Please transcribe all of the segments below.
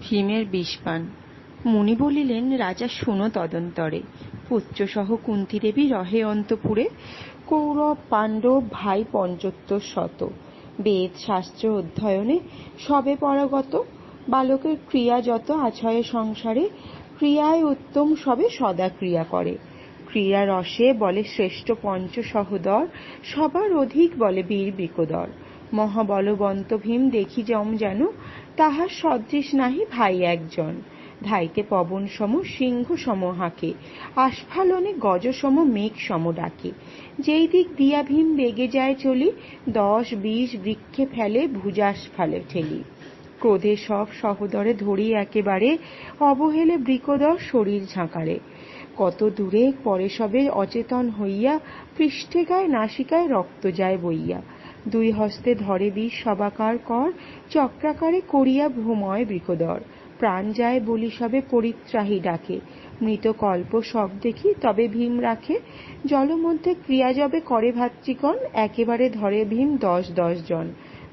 ভীমের বিষপান মুনি বলিলেন, রাজা, শুনো তদন্তরে। পুত্রসহ কুন্তীদেবী রহে অন্তপুরে কৌরব, পাণ্ডব, ভাই পঞ্চোত্তর শত। বেদ, শাস্ত্র অধ্যয়নে সবে পরাগত। বালকের ক্রিয়া যত আছয় সংসারে, ক্রিয়ায় উত্তম সবে সদা ক্রিয়া করে। ক্রিয়া রসে বলে শ্রেষ্ঠ পঞ্চ সহদর সবার অধিক বলে বীর বিকোদর। মহাবলবন্ত ভীম দেখি যম যেন, তাহার সদৃশ নাহি ভাই একজন। ধাইতে পবন সম, সিংহ সম হাঁকে, আস্ফালনে গজ সম, মেঘ সম ডাকে। যেই দিক দিয়া ভীম বেগে যায় চলি, দশ বিশ বৃক্ষে ফেলে ভুজাস্ফালে ঠেলি। ক্রোধে সব সহদরে ধরি একেবারে, অবহেলে বৃকদর শরীর ঝাঁকারে। কত দূরে পরে সবে অচেতন হইয়া পৃষ্ঠে গায়ে নাসিকায় রক্ত যায় বইয়া। দুই হস্তে ধরে বিষ সবাকার কর, চক্রাকারে করিয়া ভূময় বৃকদর। প্রাণ যায় বলি সবে পরিত্রাহী ডাকে। মৃত কল্প সব দেখি তবে ভীম রাখে। জলমধ্যে ক্রিয়া যবে করে ভাতৃগণ, একেবারে ধরে ভীম দশ দশ জন।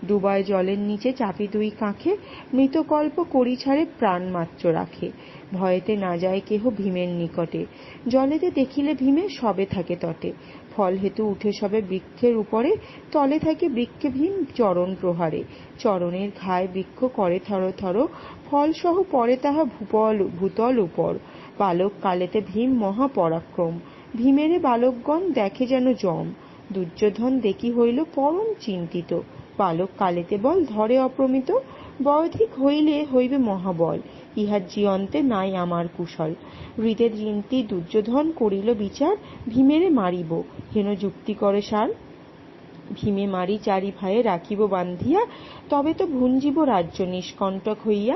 ডুবায় জলের নিচে চাপি দুই কাঁখে, মৃতকল্প করি ছাড়ে প্রাণ মাত্র রাখে। ভয়েতে না যায় কেহ ভীমের নিকটে। জলেতে দেখিলে ভীমে সবে থাকে তটে। ফল হেতু উঠে সবে বৃক্ষের উপরে, তলে থাকে বৃক্ষে ভীম চরণ প্রহারে। চরণের ঘায় বৃক্ষ করে থর থর, ফলসহ পরে তাহা ভূপল, ভূতল উপর। বালক কালেতে ভীম মহাপরাক্রম। ভীমেরে বালকগণ দেখে যেন জম। দুর্যোধন দেখি হইল পরম চিন্তিত। বালক কালেতে বল ধরে অপ্রমিত, বয়ধিক হইলে হইবে মহাবল। ইহার জীয়ন্তে নাই আমার কুশল। হৃদে চিন্তি দুর্যোধন করিল বিচার, ভীমেরে মারিব। হেন যুক্তি করে সার, ভীমে মারি চারি ভাইয়ে রাখিব বান্ধিয়া, তবে তো ভুঞ্জিব রাজ্য নিষ্কণ্টক হইয়া